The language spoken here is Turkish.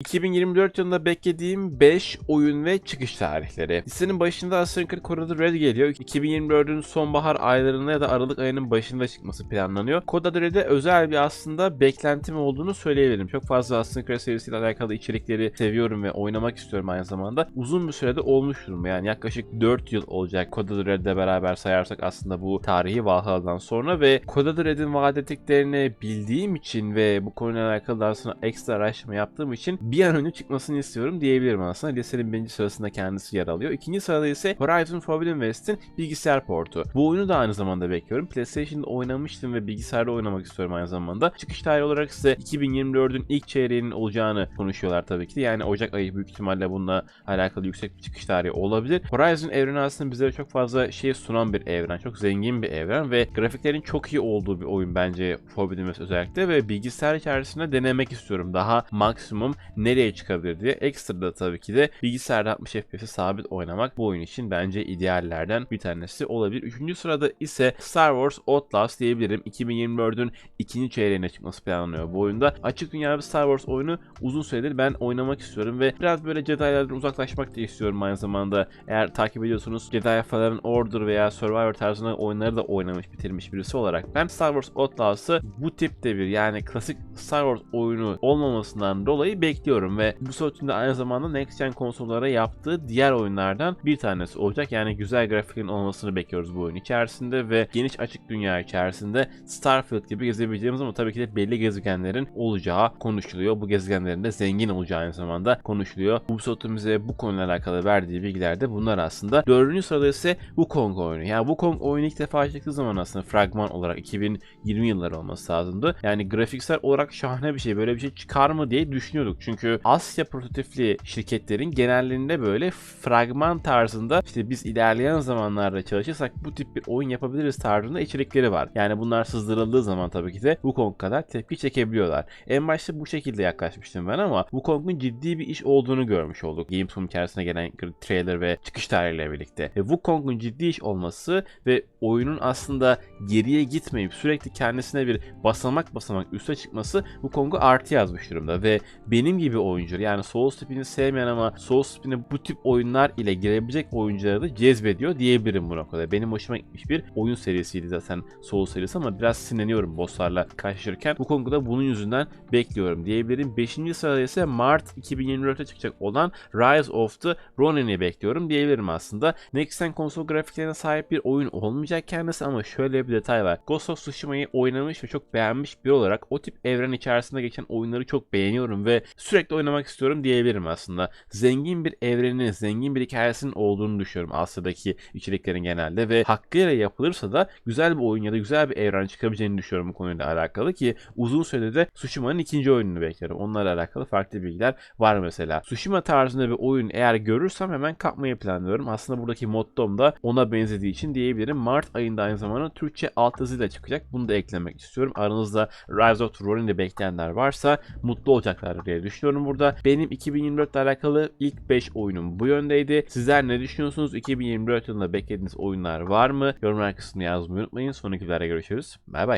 2024 yılında beklediğim 5 oyun ve çıkış tarihleri. Listenin başında Creed Coda Red geliyor. 2024'ün sonbahar aylarında ya da Aralık ayının başında çıkması planlanıyor. Coda Red'e özel bir aslında beklentim olduğunu söyleyebilirim. Çok fazla Creed serisiyle alakalı içerikleri seviyorum ve oynamak istiyorum aynı zamanda. Uzun bir sürede olmuş durumda. Yani yaklaşık 4 yıl olacak Coda Red'le beraber sayarsak aslında bu tarihi Valhalla'dan sonra ve Coda Red'in vaat ettiklerini bildiğim için ve bu konuyla alakalı sonra ekstra araştırma yaptığım için bir an önce çıkmasını istiyorum diyebilirim aslında. Listenin birinci sırasında kendisi yer alıyor. İkinci sırada ise Horizon Forbidden West'in bilgisayar portu. Bu oyunu da aynı zamanda bekliyorum. PlayStation'da oynamıştım ve bilgisayarda oynamak istiyorum aynı zamanda. Çıkış tarihi olarak ise 2024'ün ilk çeyreğinin olacağını konuşuyorlar tabii ki. de. Yani Ocak ayı büyük ihtimalle bununla alakalı yüksek bir çıkış tarihi olabilir. Horizon evreni aslında bize çok fazla şey sunan bir evren. Çok zengin bir evren ve grafiklerin çok iyi olduğu bir oyun bence Forbidden West özellikle ve bilgisayar içerisinde denemek istiyorum. Daha maksimum nereye çıkabilir diye. Ekstra da tabii ki de bilgisayarda 60 FPS'e sabit oynamak bu oyun için bence ideallerden bir tanesi olabilir. Üçüncü sırada ise Star Wars Outlast diyebilirim. 2024'ün ikinci çeyreğine çıkması planlanıyor bu oyunda. Açık dünya bir Star Wars oyunu uzun süredir ben oynamak istiyorum ve biraz böyle Jedi'lerden uzaklaşmak da istiyorum aynı zamanda. Eğer takip ediyorsunuz Jedi Fallen Order veya Survivor tarzında oyunları da oynamış bitirmiş birisi olarak ben Star Wars Outlast'ı bu tipte bir yani klasik Star Wars oyunu olmamasından dolayı bekliyorum ve bu sortunda aynı zamanda Next Gen konsollara yaptığı diğer oyunlardan bir tanesi olacak. Yani güzel grafiklerin olmasını bekliyoruz bu oyun içerisinde ve geniş açık dünya içerisinde Starfield gibi gezebileceğimiz ama tabii ki de belli gezegenlerin olacağı konuşuluyor. Bu gezegenlerin de zengin olacağı aynı zamanda konuşuluyor. Ubisoft'un bize bu konuyla alakalı verdiği bilgiler de bunlar aslında. Dördüncü sırada ise Wukong oyunu. Yani Wukong oyunu ilk defa çıktığı zaman aslında fragman olarak 2020 yılları olması lazımdı. Yani grafiksel olarak şahane bir şey. Böyle bir şey çıkar mı diye düşünüyorduk. Çünkü Asya prototipli şirketlerin genelliğinde böyle fragman tarzında işte biz ilerleyen zamanlarda çalışırsak bu tip bir oyun yapabiliriz tarzında içerikleri var. Yani bunlar sızdırıldığı zaman tabii ki de Wukong kadar tepki çekebiliyorlar. En başta bu şekilde yaklaşmıştım ben ama Wukong'un ciddi bir iş olduğunu görmüş olduk. Gamescom içerisine gelen trailer ve çıkış tarihiyle birlikte. Ve Wukong'un ciddi iş olması ve oyunun aslında geriye gitmeyip sürekli kendisine bir basamak basamak üste çıkması Wukong'u artı yazmış durumda ve benim gibi oyuncular yani Souls tipini sevmeyen ama Souls tipine bu tip oyunlar ile girebilecek oyuncuları da cezbediyor diyebilirim bu noktada. Benim hoşuma gitmiş bir oyun serisiydi zaten Souls serisi ama biraz sinirleniyorum bosslarla karşılaşırken. Bu konuda da bunun yüzünden bekliyorum diyebilirim. 5. sırada ise Mart 2024'te çıkacak olan Rise of the Ronin'i bekliyorum diyebilirim aslında. Next Gen konsol grafiklerine sahip bir oyun olmayacak kendisi ama şöyle bir detay var. Ghost of Tsushima'yı oynamış ve çok beğenmiş bir olarak o tip evren içerisinde geçen oyunları çok beğeniyorum ve sürekli oynamak istiyorum diyebilirim aslında. Zengin bir evreni, zengin bir hikayesinin olduğunu düşünüyorum Asya'daki içeriklerin genelde ve hakkıyla yapılırsa da güzel bir oyun ya da güzel bir evren çıkabileceğini düşünüyorum bu konuyla alakalı ki uzun sürede de Tsushima'nın ikinci oyununu bekliyorum. Onlarla alakalı farklı bilgiler var mesela. Tsushima tarzında bir oyun eğer görürsem hemen kapmayı planlıyorum. Aslında buradaki mottom da ona benzediği için diyebilirim. Mart ayında aynı zamanda Türkçe altyazıyla çıkacak. Bunu da eklemek istiyorum. Aranızda Rise of the Ronin'i bekleyenler varsa mutlu olacaklar diye düşünüyorum burada. Benim 2024 ile alakalı ilk 5 oyunum bu yöndeydi. Sizler ne düşünüyorsunuz? 2024 yılında beklediğiniz oyunlar var mı? Yorumlar kısmına yazmayı unutmayın. Sonraki videoda görüşürüz. Bay bay.